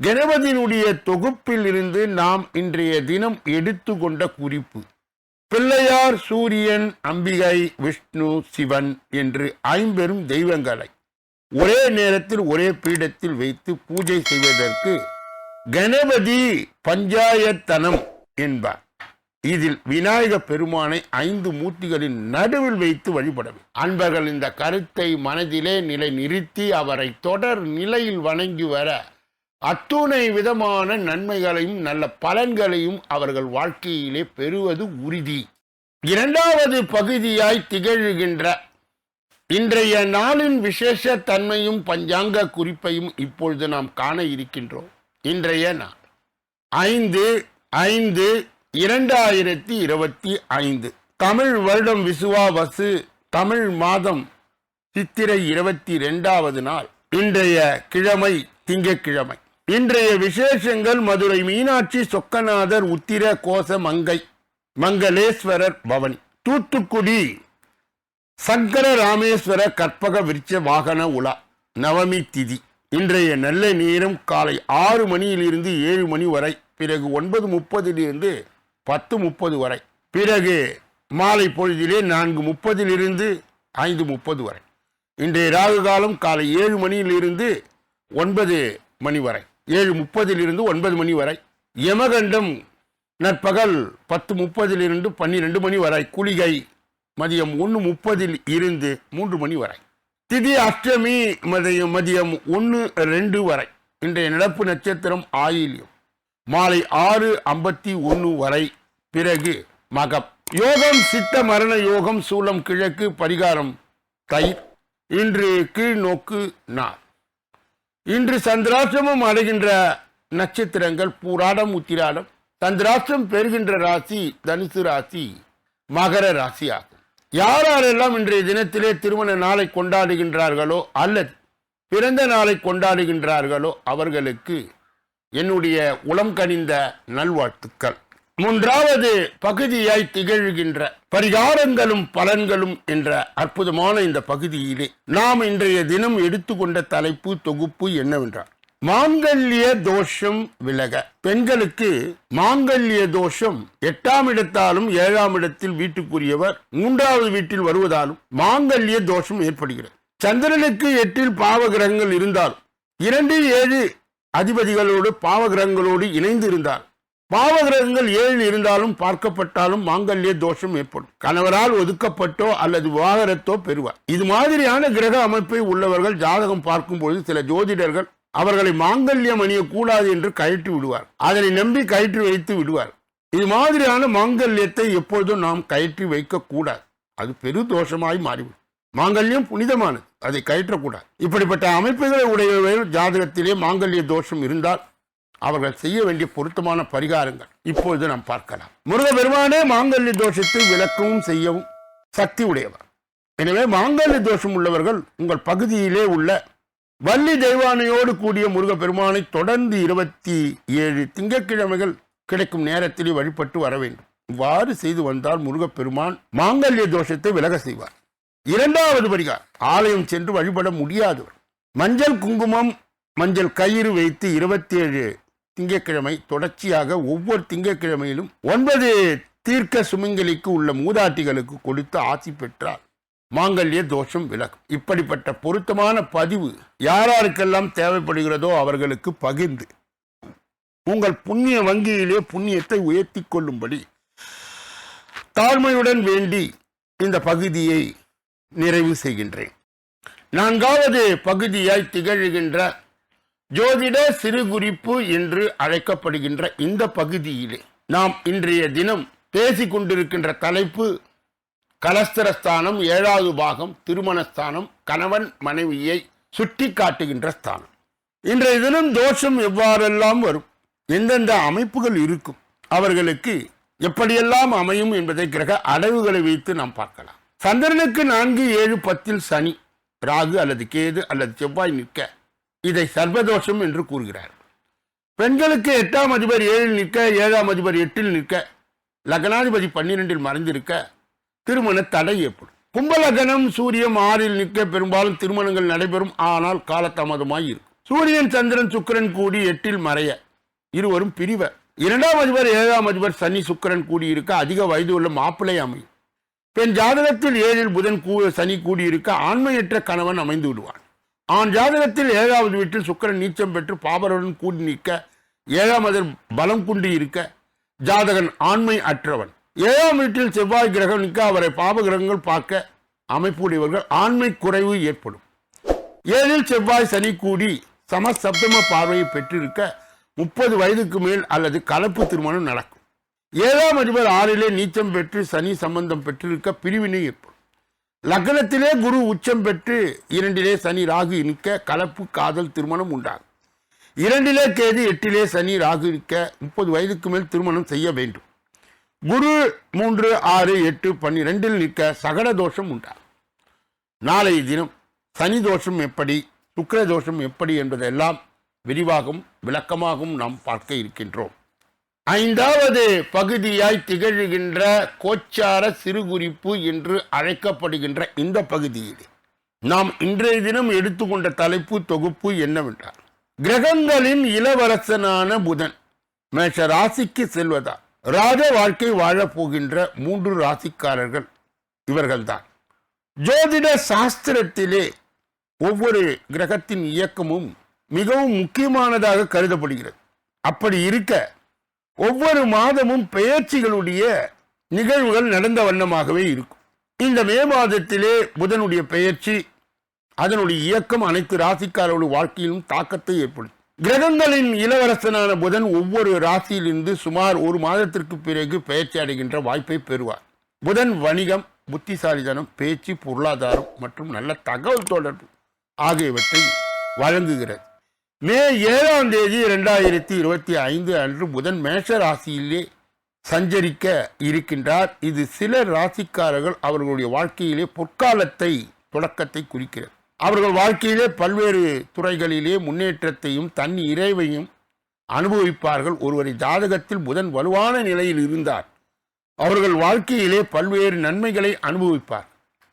கணபதியினுடைய தொகுப்பில் இருந்து நாம் இன்றைய தினம் எடுத்துக்கொண்ட குறிப்பு. பிள்ளையார் சூரியன் அம்பிகை விஷ்ணு சிவன் என்று ஐம்பெரும் தெய்வங்களை ஒரே நேரத்தில் ஒரே பீடத்தில் வைத்து பூஜை செய்வதற்கு கணபதி பஞ்சாயத்தனம் என்பார். இதில் விநாயக பெருமானை ஐந்து மூர்த்திகளின் நடுவில் வைத்து வழிபடவே. அன்பர்கள் இந்த கருத்தை மனதிலே நிலை நிறுத்தி அவரை தொடர் நிலையில் வணங்கி வர அத்துணை விதமான நன்மைகளையும் நல்ல பலன்களையும் அவர்கள் வாழ்க்கையிலே பெறுவது உறுதி. இரண்டாவது பகுதியாய் திகழ்கின்ற இன்றைய நாளின் விசேஷ தன்மையும் பஞ்சாங்க குறிப்பையும் இப்பொழுது நாம் காண இருக்கின்றோம். இன்றைய நாள். ஐந்து ஐந்து இரண்டாயிரத்தி இருபத்தி ஐந்து. தமிழ் வருடம் விசுவாவசு தமிழ் மாதம் சித்திரை இருபத்தி ரெண்டாவது நாள். இன்றைய கிழமை திங்கக்கிழமை இன்றைய விசேஷங்கள் மதுரை மீனாட்சி சொக்கநாதர் உத்திர கோச மங்கை மங்களேஸ்வரர் பவனி தூத்துக்குடி சங்கர ராமேஸ்வர கற்பக விருட்ச வாகன உலா நவமி திதி. இன்றைய நல்ல நேரம் காலை ஆறு மணியிலிருந்து ஏழு மணி வரை பிறகு ஒன்பது முப்பதிலிருந்து பத்து முப்பது வரை பிறகு மாலை பொழுதிலே நான்கு முப்பதிலிருந்து ஐந்து முப்பது வரை. இன்றைய ராகு காலம் காலை ஏழு மணியிலிருந்து ஒன்பது மணி வரை. ஏழு முப்பதிலிருந்து ஒன்பது மணி வரை. யமகண்டம் நற்பகல் பத்து முப்பதிலிருந்து பன்னிரெண்டு மணி வரை. குளிகை மதியம் ஒன்று முப்பதில் இருந்து மூன்று மணி வரை. திதி அஷ்டமி மதியம் மதியம் ஒன்று ரெண்டு வரை. இன்றைய நடப்பு நட்சத்திரம் ஆயில்யம். மாலை ஆறு ஐம்பத்தி ஒன்று வரை. பிறகு மகம். யோகம் சித்த மரண யோகம் சூலம் கிழக்கு பரிகாரம் தயிர். இன்று கீழ் நோக்கு நாள். இன்று சந்திராசிரமம் அடைகின்ற நட்சத்திரங்கள் பூராடம் உத்திராடம். சந்திராஷ்டிரம் பெறுகின்ற ராசி தனுசு ராசி மகர ராசி ஆகும். யாரெல்லாம் இன்றைய தினத்திலே திருமண நாளை கொண்டாடுகின்றார்களோ அல்லது பிறந்த நாளை கொண்டாடுகின்றார்களோ அவர்களுக்கு என்னுடைய உளம் கனிந்த நல்வாழ்த்துக்கள். மூன்றாவது பகுதியாய் திகழ்கின்ற பரிகாரங்களும் பலன்களும் என்ற அற்புதமான இந்த பகுதியிலே நாம் இன்றைய தினம் எடுத்துக்கொண்ட தலைப்பு தொகுப்பு என்னவென்றால் மாங்கல்ய தோஷம் விலக. பெண்களுக்கு மாங்கல்ய தோஷம் எட்டாம் இடத்தாலும் ஏழாம் இடத்தில் வீட்டுக்குரியவர் மூன்றாவது வீட்டில் வருவதாலும் மாங்கல்ய தோஷம் ஏற்படுகிறது. சந்திரனுக்கு எட்டில் பாவகிரகங்கள் இருந்தாலும் இரண்டு ஏழு அதிபதிகளோடு பாவகிரகங்களோடு இணைந்து இருந்தால் பாவகிரகங்கள் ஏழில் இருந்தாலும் பார்க்கப்பட்டாலும் மாங்கல்ய தோஷம் ஏற்படும். கணவரால் ஒதுக்கப்பட்டோ அல்லது விவாகரத்தோ பெறுவார். இது மாதிரியான கிரக அமைப்பை உள்ளவர்கள் ஜாதகம் பார்க்கும்போது சில ஜோதிடர்கள் அவர்களை மாங்கல்யம் அணியக்கூடாது என்று கயிற்று விடுவார். அதனை நம்பி கயிற்று வைத்து விடுவார். இது மாதிரியான மாங்கல்யத்தை எப்பொழுதும் நாம் கயிற்று வைக்க கூடாது அது பெரு தோஷமாய் மாறிவிடும். மாங்கல்யம் புனிதமானது. அதை கயற்றக்கூடாது இப்படிப்பட்ட அமைப்புகளை உடையவர்கள் ஜாதகத்திலே மாங்கல்ய தோஷம் இருந்தால் அவர்கள் செய்ய வேண்டிய பொருத்தமான பரிகாரங்கள். இப்பொழுது நாம் பார்க்கலாம். முருகபெருமானே மாங்கல்ய தோஷத்தை விளக்கவும் செய்யவும் சக்தி உடையவர். எனவே மாங்கல்ய தோஷம் உள்ளவர்கள் உங்கள் பகுதியிலே உள்ள வள்ளி தெய்வானையோடு கூடிய முருகப்பெருமானை தொடர்ந்து இருபத்தி ஏழு திங்கட்கிழமைகள் கிடைக்கும் நேரத்திலே வழிபட்டு வர வேண்டும். இவ்வாறு செய்து வந்தால் முருகப்பெருமான் மாங்கல்ய தோஷத்தை விலக செய்வார். இரண்டாவது பரிகார் ஆலயம் சென்று வழிபட முடியாதவர். மஞ்சள் குங்குமம் மஞ்சள் கயிறு வைத்து இருபத்தி ஏழு திங்கட்கிழமை தொடர்ச்சியாக ஒவ்வொரு திங்கட்கிழமையிலும் ஒன்பது தீர்க்க சுமங்கலிக்கு உள்ள மூதாட்டிகளுக்கு கொடுத்து ஆசி பெற்றார். மாங்கல்ய தோஷம் விலகும். இப்படிப்பட்ட பொருத்தமான பதிவு யாராருக்கெல்லாம் தேவைப்படுகிறதோ அவர்களுக்கு பகிர்ந்து உங்கள் புண்ணிய வங்கியிலே புண்ணியத்தை உயர்த்தி கொள்ளும்படி தாழ்மையுடன் வேண்டி இந்த பகுதியை நிறைவு செய்கின்றேன். நான்காவது பகுதியாய் திகழ்கின்ற ஜோதிட சிறு குறிப்பு என்று அழைக்கப்படுகின்ற இந்த பகுதியிலே நாம் இன்றைய தினம் பேசிக் கொண்டிருக்கின்ற தலைப்பு கலஸ்தரஸ்தானம் ஏழாவது பாகம் திருமணஸ்தானம் கணவன் மனைவியை சுட்டி காட்டுகின்ற ஸ்தானம். இன்றைய தினம் தோஷம் எவ்வாறெல்லாம் வரும் எந்தெந்த அமைப்புகள் இருக்கும் அவர்களுக்கு எப்படியெல்லாம் அமையும் என்பதை கிரக அடைவுகளை வைத்து நாம் பார்க்கலாம். சந்திரனுக்கு நான்கு ஏழு பத்தில் சனி ராகு அல்லது கேது அல்லது செவ்வாய் நிற்க இதை சர்வதோஷம் என்று கூறுகிறார். பெண்களுக்கு எட்டாம் அதிபர் ஏழில் நிற்க ஏழாம் அதிபர் எட்டில் நிற்க லக்னாதிபதி பன்னிரெண்டில் மறைந்திருக்க திருமண தடை ஏற்படும். கும்பலகனம் சூரியன் ஆறில் நிற்க பெரும்பாலும் திருமணங்கள் நடைபெறும். ஆனால் காலதாமதமாய் இருக்கும். சூரியன் சந்திரன் சுக்கிரன் கூடி எட்டில் மறைய இருவரும் பிரிவர் இரண்டாம் அதிபர் ஏழாம் அதிபர் சனி சுக்கிரன் கூடியிருக்க அதிக வயது உள்ள மாப்பிள்ளை அமையும். பெண் ஜாதகத்தில் ஏழில் புதன் கூ சனி கூடியிருக்க ஆண்மையற்ற கணவன் அமைந்து விடுவான். ஆண் ஜாதகத்தில் ஏழாவது வீட்டில் சுக்கிரன் நீச்சம் பெற்று பாபருடன் கூடி நிற்க ஏழாம் அதில் பலம் குண்டு இருக்க ஜாதகன் ஆண்மை அற்றவன். ஏழாம் வீட்டில் செவ்வாய் கிரகம் நிற்க அவரை பாப கிரகங்கள் பார்க்க அமைப்புடையவர்கள் ஆண்மை குறைவு ஏற்படும். ஏழில் செவ்வாய் சனி கூடி சமசப்தம பார்வையை பெற்றிருக்க முப்பது வயதுக்கு மேல் அல்லது கலப்பு திருமணம் நடக்கும். ஏழாம் அதிபர் ஆறிலே நீச்சம் பெற்று சனி சம்பந்தம் பெற்றிருக்க பிரிவினை ஏற்படும். லக்னத்திலே குரு உச்சம் பெற்று இரண்டிலே சனி ராகு நிற்க கலப்பு காதல் திருமணம் உண்டாகும். இரண்டிலே கேது எட்டிலே சனி ராகு நிற்க முப்பது வயதுக்கு மேல் திருமணம் செய்ய வேண்டும். குரு மூன்று ஆறு எட்டு பன்னிரெண்டில் நிற்க சகட தோஷம் உண்டாகும். நாளைய தினம் சனி தோஷம் எப்படி சுக்கர தோஷம் எப்படி என்பதெல்லாம் விரிவாகவும் விளக்கமாகவும் நாம் பார்க்க இருக்கின்றோம். ஐந்தாவது பகுதியாய் திகழ்கின்ற கோச்சார சிறுகுறிப்பு என்று அழைக்கப்படுகின்ற இந்த பகுதியில் நாம் இன்றைய தினம் எடுத்துக்கொண்ட தலைப்பு தொகுப்பு என்னவென்றால் கிரகங்களின் இளவரசனான புதன் மேஷ ராசிக்கு செல்வதா ராஜ வாழ்க்கை வாழப்போகின்ற மூன்று ராசிக்காரர்கள் இவர்கள்தான். ஜோதிட சாஸ்திரத்திலே ஒவ்வொரு கிரகத்தின் இயக்கமும் மிகவும் முக்கியமானதாக கருதப்படுகிறது. அப்படி இருக்க ஒவ்வொரு மாதமும் பெயர்ச்சிகளுடைய நிகழ்வுகள் நடந்த வண்ணமாகவே இருக்கும். இந்த மே மாதத்திலே புதனுடைய பெயர்ச்சி அதனுடைய இயக்கம் அனைத்து ராசிக்காரர்களுடைய வாழ்க்கையிலும் தாக்கத்தை ஏற்படுத்தும். கிரகங்களின் இளவரசனான புதன் ஒவ்வொரு ராசியிலிருந்து சுமார் ஒரு மாதத்திற்கு பிறகு பெயர்ச்சி அடைகின்ற வாய்ப்பை பெறுவார். புதன் வணிகம் புத்திசாலிதனம் பேச்சு பொருளாதாரம் மற்றும் நல்ல தகவல் தொடர்பு ஆகியவற்றை வழங்குகிறது. மே ஏழாம் தேதி இரண்டாயிரத்தி இருபத்தி ஐந்து அன்று புதன் மேஷ ராசியிலே சஞ்சரிக்க இருக்கின்றார். இது சில ராசிக்காரர்கள் அவர்களுடைய வாழ்க்கையிலே பொற்காலத்தை தொடக்கத்தை குறிக்கிறது. அவர்கள் வாழ்க்கையிலே பல்வேறு துறைகளிலே முன்னேற்றத்தையும் தன் இறைவையும் அனுபவிப்பார்கள். ஒருவரை ஜாதகத்தில் புதன் வலுவான நிலையில் இருந்தார். அவர்கள் வாழ்க்கையிலே பல்வேறு நன்மைகளை அனுபவிப்பார்.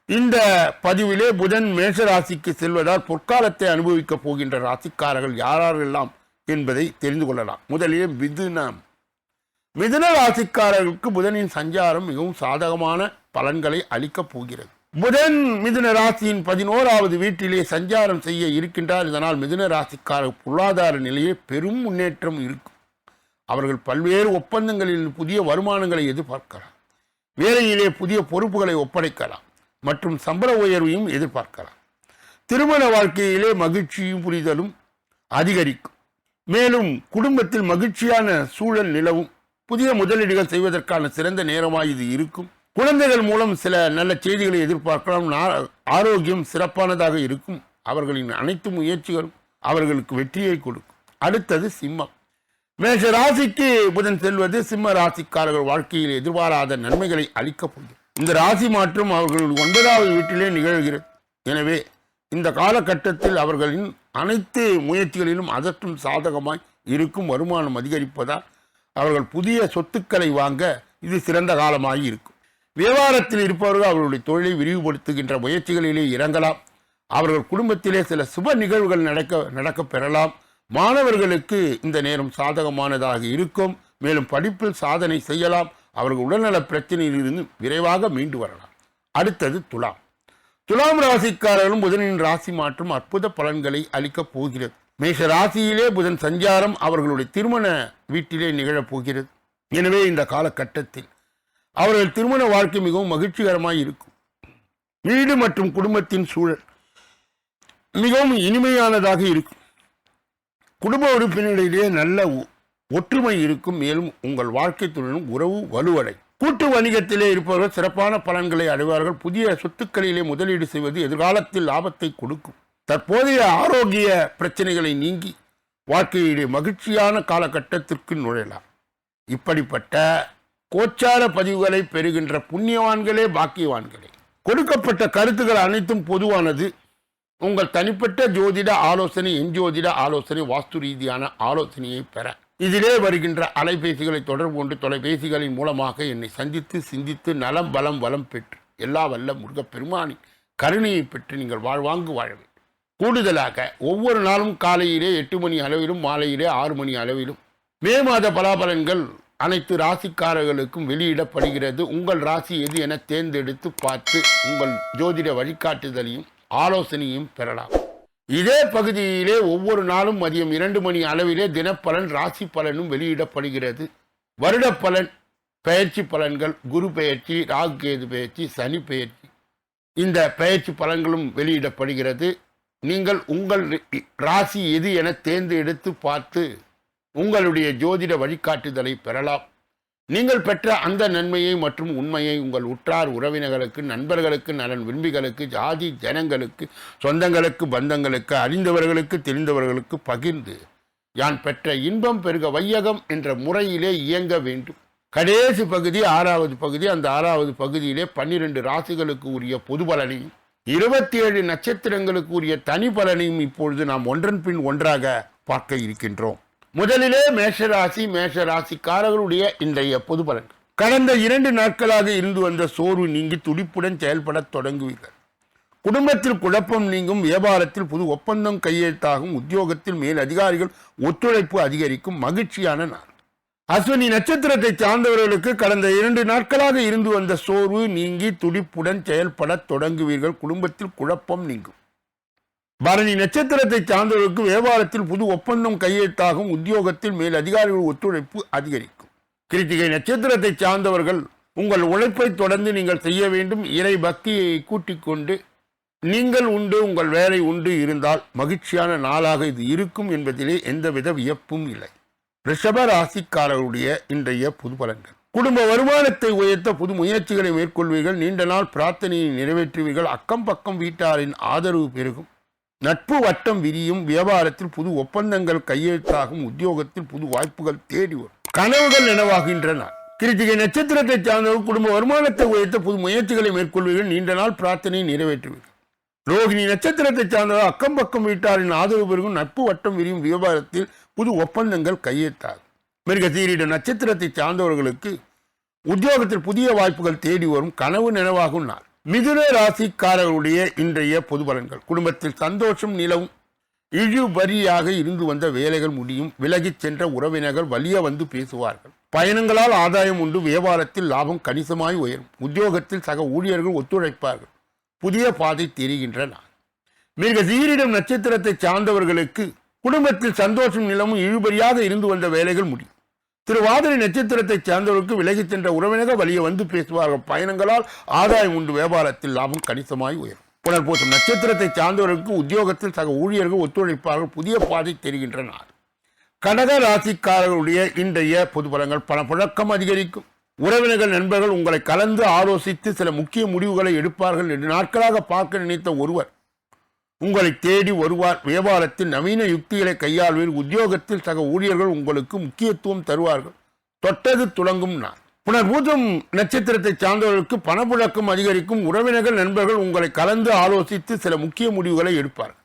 இந்த பதிவிலே புதன் மேஷ ராசிக்கு செல்வதால் பொற்காலத்தை அனுபவிக்கப் போகின்ற ராசிக்காரர்கள் யாரெல்லாம் என்பதை தெரிந்து கொள்ளலாம். முதலிலே மிதுனம் மிதுன ராசிக்காரர்களுக்கு புதனின் சஞ்சாரம் மிகவும் சாதகமான பலன்களை அளிக்கப் போகிறது. புதன் மிதுன ராசியின் பதினோராவது வீட்டிலே சஞ்சாரம் செய்ய இருக்கின்றார். இதனால் மிதுன ராசிக்கார பொருளாதார நிலையே பெரும் முன்னேற்றம் இருக்கும். அவர்கள் பல்வேறு ஒப்பந்தங்களில் புதிய வருமானங்களை எதிர்பார்க்கலாம். வேலையிலே புதிய பொறுப்புகளை ஒப்படைக்கலாம். மற்றும் சம்பள உயர்வையும் எதிர்பார்க்கலாம். திருமண வாழ்க்கையிலே மகிழ்ச்சியும் புரிதலும் அதிகரிக்கும். மேலும் குடும்பத்தில் மகிழ்ச்சியான சூழல் நிலவும். புதிய முதலீடுகள் செய்வதற்கான சிறந்த நேரமாக இது இருக்கும். குழந்தைகள் மூலம் சில நல்ல செய்திகளை எதிர்பார்க்கலாம். ஆரோக்கியம் சிறப்பானதாக இருக்கும். அவர்களின் அனைத்து முயற்சிகளும் அவர்களுக்கு வெற்றியை கொடுக்கும். அடுத்தது சிம்மம். மேஷ ராசிக்கு புதன் செல்வது சிம்ம ராசிக்காரர்கள் வாழ்க்கையில் எதிர்பாராத நன்மைகளை அளிக்கப் போகிறது. இந்த ராசி மாற்றம் அவர்கள் ஒன்பதாவது வீட்டிலே நிகழ்கிறது. எனவே இந்த காலகட்டத்தில் அவர்களின் அனைத்து முயற்சிகளிலும் அதற்றும் சாதகமாய் இருக்கும் வருமானம் அதிகரிப்பதால் அவர்கள் புதிய சொத்துக்களை வாங்க இது சிறந்த காலமாக இருக்கும். வியாபாரத்தில் இருப்பவர்கள் அவர்களுடைய தொழிலை விரிவுபடுத்துகின்ற முயற்சிகளிலே இறங்கலாம். அவர்கள் குடும்பத்திலே சில சுப நிகழ்வுகள் நடக்க நடக்க பெறலாம். மாணவர்களுக்கு இந்த நேரம் சாதகமானதாக இருக்கும். மேலும் படிப்பில் சாதனை செய்யலாம். அவர்கள் உடல்நல பிரச்சனையிலிருந்து விரைவாக மீண்டு வரலாம். அடுத்தது துலாம். துலாம் ராசிக்காரர்களும் புதனின் ராசி மாற்றம் அற்புத பலன்களை அளிக்கப் போகிறது. மேஷ ராசியிலே புதன் சஞ்சாரம் அவர்களுடைய திருமண வீட்டிலே நிகழப் போகிறது. எனவே இந்த காலகட்டத்தில் அவர்கள் திருமண வாழ்க்கை மிகவும் மகிழ்ச்சிகரமாக இருக்கும். வீடு மற்றும் குடும்பத்தின் சூழல் மிகவும் இனிமையானதாக இருக்கும். குடும்ப உறுப்பினரிடையே நல்ல ஒற்றுமை இருக்கும் மேலும் உங்கள் வாழ்க்கை துணையும் உறவு வலுவடை. கூட்டு வணிகத்திலே இருப்பவர்கள் சிறப்பான பலன்களை அடைவார்கள். புதிய சொத்துக்களிலே முதலீடு செய்வது எதிர்காலத்தில் லாபத்தை கொடுக்கும். தற்போதைய ஆரோக்கிய பிரச்சனைகளை நீங்கி வாழ்க்கையுடைய மகிழ்ச்சியான காலகட்டத்திற்கு நுழையலாம். இப்படிப்பட்ட கோச்சார பதிவுகளை பெறுகின்ற புண்ணியவான்களே பாக்கியவான்களே. கொடுக்கப்பட்ட கருத்துக்கள் அனைத்தும் பொதுவானது. உங்கள் தனிப்பட்ட ஜோதிட ஆலோசனை என் ஜோதிட ஆலோசனை வாஸ்து ரீதியான ஆலோசனையை பெற. இதிலே வருகின்ற அலைபேசிகளை தொடர்பு கொண்டு தொலைபேசிகளின் மூலமாக என்னை சந்தித்து சிந்தித்து நலம் பலம் வளம் பெற்று எல்லா வல்ல முருகப்பெருமானின் கருணையை பெற்று நீங்கள் வாழ்வாங்கு வாழ வேண்டும். கூடுதலாக ஒவ்வொரு நாளும் காலையிலே எட்டு மணி அளவிலும் மாலையிலே ஆறு மணி அளவிலும் மே மாத பலாபலன்கள் அனைத்து ராசிக்காரர்களுக்கும் வெளியிடப்படுகிறது. உங்கள் ராசி எது என தேர்ந்தெடுத்து பார்த்து உங்கள் ஜோதிட வழிகாட்டுதலையும் ஆலோசனையும் பெறலாம். இதே பகுதியிலே ஒவ்வொரு நாளும் மதியம் இரண்டு மணி அளவிலே தினப்பலன் ராசி பலனும் வெளியிடப்படுகிறது. வருட பலன் பெயர்ச்சி பலன்கள் குரு பெயர்ச்சி ராகு கேது பெயர்ச்சி சனி பெயர்ச்சி இந்த பெயர்ச்சி பலன்களும் வெளியிடப்படுகிறது. நீங்கள் உங்கள் ராசி எது என தேர்ந்தெடுத்து பார்த்து உங்களுடைய ஜோதிட வழிகாட்டுதலை பெறலாம். நீங்கள் பெற்ற அந்த நன்மையை மற்றும் உண்மையை உங்கள் உற்றார் உறவினர்களுக்கு நண்பர்களுக்கு நலன் விரும்பிகளுக்கு ஜாதி ஜனங்களுக்கு சொந்தங்களுக்கு பந்தங்களுக்கு அறிந்தவர்களுக்கு தெரிந்தவர்களுக்கு பகிர்ந்து யான் பெற்ற இன்பம் பெருக வையகம் என்ற முறையிலே இயங்க வேண்டும். கடைசி பகுதி ஆறாவது பகுதி அந்த ஆறாவது பகுதியிலே பன்னிரண்டு ராசிகளுக்கு உரிய பொது பலனையும் இருபத்தி ஏழு நட்சத்திரங்களுக்கு உரிய தனி பலனையும் இப்பொழுது நாம் ஒன்றன் பின் ஒன்றாக பார்க்க இருக்கின்றோம். முதலிலே மேஷராசி மேஷராசிக்காரர்களுடைய இன்றைய பொது பலன். கடந்த இரண்டு நாட்களாக இருந்து வந்த சோர்வு நீங்கி துடிப்புடன் செயல்படத் தொடங்குவீர்கள். குடும்பத்தில் குழப்பம் நீங்கும் வியாபாரத்தில் புது ஒப்பந்தம் கையெழுத்தாகும் உத்தியோகத்தில் மேல் அதிகாரிகள் ஒத்துழைப்பு அதிகரிக்கும் மகிழ்ச்சியான நாள். அஸ்வினி நட்சத்திரத்தை சார்ந்தவர்களுக்கு கடந்த இரண்டு நாட்களாக இருந்து வந்த சோர்வு நீங்கி துடிப்புடன் செயல்படத் தொடங்குவீர்கள். குடும்பத்தில் குழப்பம் நீங்கும். பரணி நட்சத்திரத்தை சார்ந்தவர்களுக்கு வியாபாரத்தில் புது ஒப்பந்தம் கையெழுத்தாகும். உத்தியோகத்தில் மேல் அதிகாரிகள் ஒத்துழைப்பு அதிகரிக்கும். கிருத்திகை நட்சத்திரத்தை சார்ந்தவர்கள் உங்கள் உழைப்பை தொடர்ந்து நீங்கள் செய்ய வேண்டும். இறை பக்தியை கூட்டிக் கொண்டு நீங்கள் உண்டு உங்கள் வேலை உண்டு இருந்தால் மகிழ்ச்சியான நாளாக இது இருக்கும் என்பதிலே எந்தவித வியப்பும் இல்லை. ரிஷப ராசிக்காரருடைய இன்றைய புது பலன்கள். குடும்ப வருமானத்தை உயர்த்த புது முயற்சிகளை மேற்கொள்வீர்கள். நீண்ட நாள் பிரார்த்தனையை நிறைவேற்றுவீர்கள். அக்கம் பக்கம் வீட்டாரின் ஆதரவு பெருகும். நட்பு வட்டம் விரியும் வியாபாரத்தில் புது ஒப்பந்தங்கள் கையெழுத்தாகும் உத்தியோகத்தில் புது வாய்ப்புகள் தேடி வரும். கனவுகள் நினைவாகின்றன. கிருத்திகை நட்சத்திரத்தை சார்ந்தவர்கள் குடும்ப வருமானத்தை உயர்த்த புது முயற்சிகளை மேற்கொள்வீர்கள். நீண்ட நாள் பிரார்த்தனையை நிறைவேற்றுவீர்கள். ரோகிணி நட்சத்திரத்தை சார்ந்தவர் அக்கம் பக்கம் வீட்டாரின் ஆதரவு பெருகும். நட்பு வட்டம் விரியும் வியாபாரத்தில் புது ஒப்பந்தங்கள் கையெழுத்தாகும். மிருக சீரிட நட்சத்திரத்தை சார்ந்தவர்களுக்கு உத்தியோகத்தில் புதிய வாய்ப்புகள் தேடி வரும். கனவு நினைவாகும் நாள். மிதுன ராசிக்காரர்களுடைய இன்றைய பொது பலன்கள். குடும்பத்தில் சந்தோஷம் நிலவும். இழுபறியாக இருந்து வந்த வேலைகள் முடியும். விலகிச் சென்ற உறவினர்கள் வலிய வந்து பேசுவார்கள். பயணங்களால் ஆதாயம் உண்டு. வியாபாரத்தில் லாபம் கணிசமாய் உயரும். உத்தியோகத்தில் சக ஊழியர்கள் ஒத்துழைப்பார்கள். புதிய பாதை தெரிகின்றன மிக சீரிடம் நட்சத்திரத்தை சார்ந்தவர்களுக்கு குடும்பத்தில் சந்தோஷம் நிலமும் இழுபறியாக இருந்து வந்த வேலைகள் முடியும். திருவாதிரை நட்சத்திரத்தை சார்ந்தவர்களுக்கு விலகிச் சென்ற உறவினர்கள் வழியே வந்து பேசுவார்கள். பயணங்களால் ஆதாயம் உண்டு. வியாபாரத்தில் லாபம் கணிசமாய் உயரும். புனர்பூசம் நட்சத்திரத்தை சார்ந்தவர்களுக்கு உத்தியோகத்தில் சக ஊழியர்கள் ஒத்துழைப்பார்கள். புதிய பாதை தெரிகின்றனர். கடக ராசிக்காரர்களுடைய இன்றைய பொது பலன்கள் பணப்புழக்கம் அதிகரிக்கும். உறவினர்கள் நண்பர்கள் உங்களை கலந்து ஆலோசித்து சில முக்கிய முடிவுகளை எடுப்பார்கள் என்று நாட்களாக பார்க்க நினைத்த ஒருவர் உங்களை தேடி வருவார். வியாபாரத்தில் நவீன யுக்திகளை கையாள்வீர். உத்தியோகத்தில் சக ஊழியர்கள் உங்களுக்கு முக்கியத்துவம் தருவார்கள். தொட்டது துளங்கும் நான் புனர்பூதம் நட்சத்திரத்தை சார்ந்தவர்களுக்கு பணப்புழக்கம் அதிகரிக்கும். உறவினர்கள் நண்பர்கள் உங்களை கலந்து ஆலோசித்து சில முக்கிய முடிவுகளை எடுப்பார்கள்.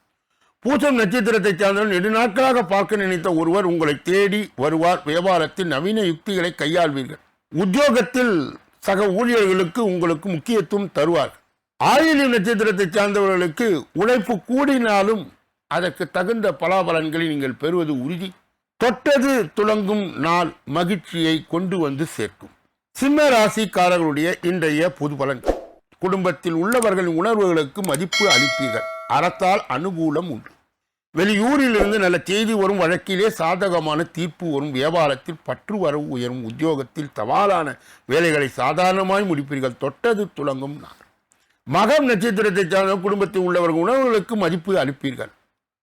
பூசம் நட்சத்திரத்தை சார்ந்தவர்கள் நெடு நாட்களாக பார்க்க நினைத்த ஒருவர் உங்களை தேடி வருவார். வியாபாரத்தில் நவீன யுக்திகளை கையாள்வீர்கள். உத்தியோகத்தில் சக ஊழியர்களுக்கு உங்களுக்கு முக்கியத்துவம் தருவார்கள். ஆயிலி நட்சத்திரத்தை சார்ந்தவர்களுக்கு உழைப்பு கூடினாலும் அதற்கு தகுந்த பலாபலன்களை நீங்கள் பெறுவது உறுதி. தொட்டது துளங்கும் நாள் மகிழ்ச்சியை கொண்டு வந்து சேர்க்கும். சிம்ம ராசிக்காரர்களுடைய இன்றைய பொது பலன் குடும்பத்தில் உள்ளவர்களின் உணர்வுகளுக்கு மதிப்பு அளிப்பீர்கள். அறத்தால் அனுகூலம் உண்டு. வெளியூரிலிருந்து நல்ல செய்தி வரும் வழக்கிலே சாதகமான தீர்ப்பு வரும். வியாபாரத்தில் பற்று வரவு உயரும். உத்தியோகத்தில் தவாலான வேலைகளை சாதாரணமாய் முடிப்பீர்கள். தொட்டது துளங்கும் நாள். மகம் நட்சத்திரத்தை சார்ந்த குடும்பத்தில் உள்ளவர்கள் உணவுகளுக்கு மதிப்பு அளிப்பீர்கள்.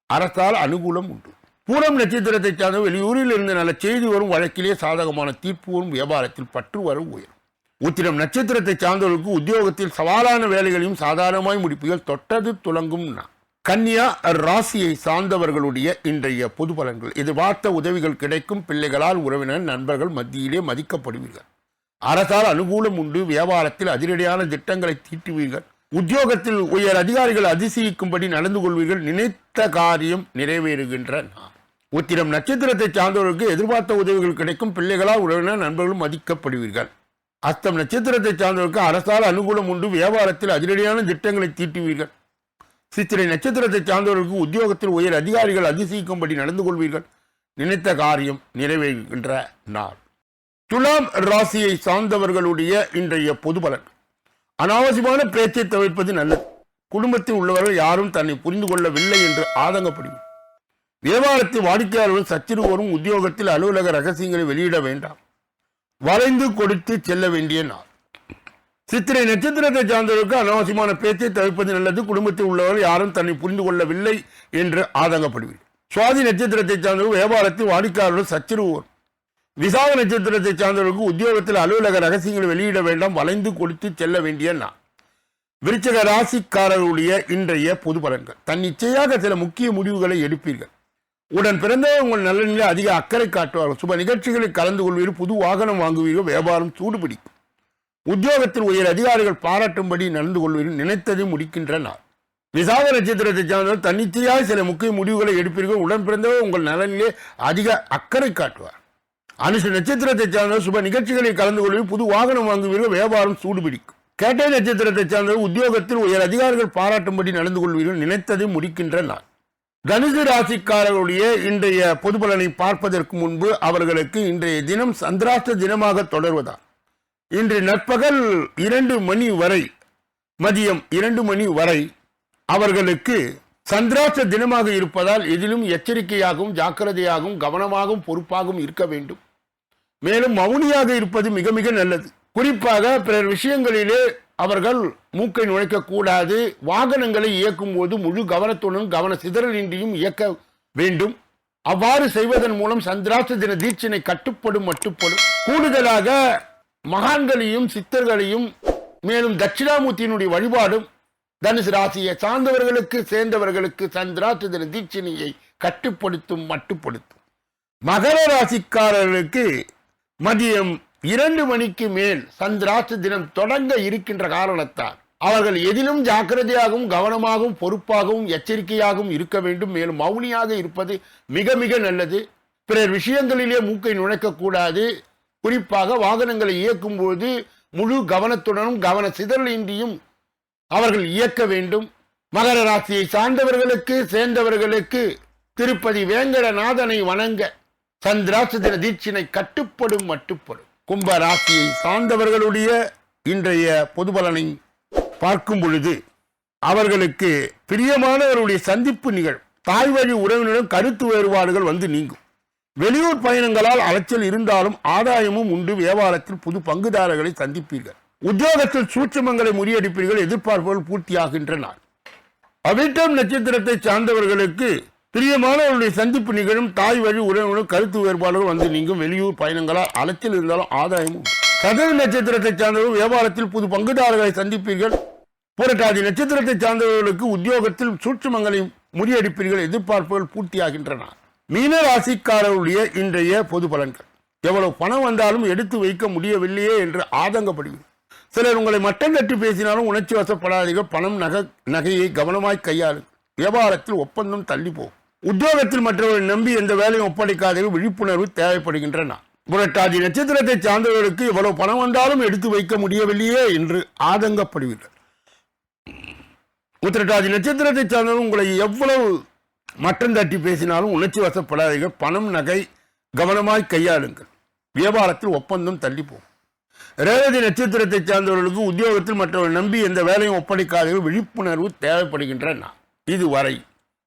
அரசால் அனுகூலம் உண்டு. பூரம் நட்சத்திரத்தை சார்ந்த வெளியூரில் இருந்து நல்ல செய்தி வரும் வழக்கிலே சாதகமான தீர்ப்பு வரும் வியாபாரத்தில் பற்று வரும் உயரும். உத்திரம் நட்சத்திரத்தை சார்ந்தவர்களுக்கு உத்தியோகத்தில் சவாலான வேலைகளையும் சாதாரணமாய் முடிப்புகள் தொட்டது துளங்கும் கன்னியா ராசியை சார்ந்தவர்களுடைய இன்றைய பொது பலன்கள். எதிர்பார்த்த உதவிகள் கிடைக்கும். பிள்ளைகளால் உறவினர் நண்பர்கள் மத்தியிலே மதிக்கப்படுவீர்கள். அரசால் அனுகூலம் உண்டு. வியாபாரத்தில் அதிரடியான திட்டங்களை தீட்டுவீர்கள். உத்தியோகத்தில் உயர் அதிகாரிகள் அதிசயிக்கும்படி நடந்து கொள்வீர்கள். நினைத்த காரியம் நிறைவேறுகின்ற உத்திரம் நட்சத்திரத்தை சார்ந்தவர்களுக்கு எதிர்பார்த்த உதவிகள் கிடைக்கும். பிள்ளைகளால் உறவினர் நண்பர்களும் மதிக்கப்படுவீர்கள். அஸ்தம் நட்சத்திரத்தை சார்ந்தவர்களுக்கு அரசால் அனுகூலம் உண்டு. வியாபாரத்தில் அதிரடியான திட்டங்களை தீட்டுவீர்கள். சித்திரை நட்சத்திரத்தை சார்ந்தவர்களுக்கு உத்தியோகத்தில் உயர் அதிகாரிகள் அதிசயிக்கும்படி நடந்து கொள்வீர்கள். நினைத்த காரியம் நிறைவேறுகின்ற நாள். துலாம் ராசியை சார்ந்தவர்களுடைய இன்றைய பொது பலன். அனாவசியமான பேச்சை தவிர்ப்பது நல்லது. குடும்பத்தில் உள்ளவர்கள் யாரும் தன்னை புரிந்து கொள்ளவில்லை என்று ஆதங்கப்படுவீர் வியாபாரத்தில் வாடிக்கையாளர்கள் சச்சிறுவரும் உத்தியோகத்தில் அலுவலக ரகசியங்களை வெளியிட வேண்டாம். வளைந்து கொடுத்து செல்ல வேண்டிய நாள். சித்திரை நட்சத்திரத்தை சார்ந்தவருக்கு அனாவசியமான பேச்சை தவிர்ப்பது நல்லது. குடும்பத்தில் உள்ளவர்கள் யாரும் தன்னை புரிந்து கொள்ளவில்லை என்று ஆதங்கப்படுவீர்கள். சுவாதி நட்சத்திரத்தை சார்ந்தவர் வியாபாரத்தில் வாடிக்கையாளர்கள் சச்சரவு விசாக நட்சத்திரத்தை சார்ந்தவர்களுக்கு உத்தியோகத்தில் அலுவலக ரகசியங்களை வெளியிட வேண்டாம் வளைந்து கொடுத்து செல்ல வேண்டிய நான் விருச்சக ராசிக்காரர்களுடைய இன்றைய பொது பலன்கள். தன்னிச்சையாக சில முக்கிய முடிவுகளை எடுப்பீர்கள். உடன் பிறந்தவர் உங்கள் நலனில் அதிக அக்கறை காட்டுவார்கள். சுப நிகழ்ச்சிகளில் கலந்து கொள்வீர்கள் புது வாகனம் வாங்குவீர்கள் வியாபாரம் சூடுபிடிக்கும். உத்தியோகத்தில் உயர் அதிகாரிகள் பாராட்டும்படி நடந்து கொள்வீர்கள் நினைத்ததை முடிக்கின்ற நாள். விசாக நட்சத்திரத்தை சார்ந்தவர் தன்னிச்சையாக சில முக்கிய முடிவுகளை எடுப்பீர்கள். உடன் பிறந்தவர் உங்கள் நலனிலே அதிக அக்கறை காட்டுவார் அனுஷ நட்சத்திரத்தை சார்ந்தவர் சுப நிகழ்ச்சிகளில் கலந்து கொள்வது புது வாகனம் வாங்குவீர்கள் வியாபாரம் சூடுபிடிக்கும் கேட்டை நட்சத்திரத்தை சார்ந்தவர் உத்தியோகத்தில் உயர் அதிகாரிகள் பாராட்டும்படி நடந்து கொள்வீர்கள் நினைத்ததை முடிக்கின்ற நாள். தனுசு ராசிக்காரர்களுடைய இன்றைய பொது பலனை பார்ப்பதற்கு முன்பு அவர்களுக்கு இன்றைய தினம் சந்திராஷ்ட தினமாக தொடர்வதால். இன்று நற்பகல் இரண்டு மணி வரை மதியம் இரண்டு மணி வரை அவர்களுக்கு சந்திராஷ்ட தினமாக இருப்பதால் எதிலும் எச்சரிக்கையாகவும் ஜாக்கிரதையாகவும் கவனமாகவும் பொறுப்பாகவும் இருக்க வேண்டும். மேலும் மௌனியாக இருப்பது மிக மிக நல்லது. குறிப்பாக பிறர் விஷயங்களிலே அவர்கள் மூக்கை நுழைக்கக்கூடாது வாகனங்களை இயக்கும் போது முழு கவனத்துடன் கவன சிதறலின்றியும் இயக்க வேண்டும். அவ்வாறு செய்வதன் மூலம் சந்திராஷ்ட தின தீட்சணை கட்டுப்படும் மட்டுப்படும். கூடுதலாக மகான்களையும் சித்தர்களையும் மேலும் தட்சிணாமூர்த்தியினுடைய வழிபாடும் தனுசு ராசியை சார்ந்தவர்களுக்கு சேர்ந்தவர்களுக்கு சந்திராஷ்ட தின தீட்சினையை கட்டுப்படுத்தும் மட்டுப்படுத்தும். மகர ராசிக்காரர்களுக்கு மதியம் இரண்டு மணிக்கு மேல் சந்திராஷ்ட தினம் தொடங்க இருக்கின்ற காரணத்தால் அவர்கள் எதிலும் ஜாக்கிரதையாகவும் கவனமாகவும் பொறுப்பாகவும் எச்சரிக்கையாகவும் இருக்க வேண்டும். மேலும் மௌனியாக இருப்பது மிக மிக நல்லது. பிறர் விஷயங்களிலே மூக்கை நுழைக்கக்கூடாது. குறிப்பாக வாகனங்களை இயக்கும் போது முழு கவனத்துடனும் கவன சிதறலின்றியும் அவர்கள் இயக்க வேண்டும். மகர ராசியை சார்ந்தவர்களுக்கு சேர்ந்தவர்களுக்கு திருப்பதி வேங்கடநாதனை வணங்க சந்திராசதின தீட்சினை கட்டுப்படும் மட்டுப்படும். கும்ப ராசியை சார்ந்தவர்களுடைய இன்றைய பொது பலனை பார்க்கும் பொழுது அவர்களுக்கு பிரியமானவருடைய சந்திப்பு நிகழும். தாய் வழி உறவினரும் கருத்து வேறுபாடுகள் வந்து நீங்கும். வெளியூர் பயணங்களால் அலைச்சல் இருந்தாலும் ஆதாயமும் உண்டு. வியாபாரத்தில் புது பங்குதாரர்களை சந்திப்பீர்கள். உத்தியோகத்தில் சூட்சமங்களை முறியடிப்பீர்கள். எதிர்பார்ப்புகள் பூர்த்தியாகின்ற நாள் அவிட்டம் நட்சத்திரத்தை சார்ந்தவர்களுக்கு பிரியமானவருடைய சந்திப்பு நிகழும் தாய் வழி உறவினரும் கருத்து வேறுபாடுகள் வந்து நீங்கும். வெளியூர் பயணங்களால் அலைச்சல் இருந்தாலும் ஆதாயமும். கதவு நட்சத்திரத்தை சார்ந்தவர்கள் வியாபாரத்தில் புது பங்குதாரர்களை சந்திப்பீர்கள். புரட்டாதி நட்சத்திரத்தை சார்ந்தவர்களுக்கு உத்தியோகத்தில் சூட்சமங்களை முறியடிப்பீர்கள். எதிர்பார்ப்புகள் பூர்த்தியாகின்றன. மீனராசிக்காரருடைய இன்றைய பொது பலன்கள். எவ்வளவு பணம் வந்தாலும் எடுத்து வைக்க முடியவில்லையே என்று ஆதங்கப்படுவீர்கள். சிலர் உங்களை மட்டம் தட்டி பேசினாலும் உணர்ச்சி வசப்படாதீர்கள். பணம் நகை நகையை கவனமாய் கையாளு வியாபாரத்தில் ஒப்பந்தம் தள்ளி போகும் உத்தியோகத்தில் மற்றவர்களை நம்பி எந்த வேலையும் ஒப்படைக்காதீர்கள் விழிப்புணர்வு தேவைப்படுகின்றன. புரட்டாதி நட்சத்திரத்தை சார்ந்தவர்களுக்கு எவ்வளவு பணம் வந்தாலும் எடுத்து வைக்க முடியவில்லையே என்று ஆதங்கப்படுவீர்கள் உத்திரட்டாதி நட்சத்திரத்தை சார்ந்தவர்கள் உங்களை எவ்வளவு மட்டம் தட்டி பேசினாலும் உணர்ச்சி வசப்படாதீர்கள். பணம் நகை கவனமாய் கையாளுங்கள். வியாபாரத்தில் ஒப்பந்தம் தள்ளி போகும். ரேவதி நட்சத்திரத்தை சார்ந்தவர்களுக்கு உத்தியோகத்தில் மற்றவர்கள் நம்பி எந்த வேலையும் ஒப்படைக்காதீர்கள் விழிப்புணர்வு தேவைப்படுகின்றன. இதுவரை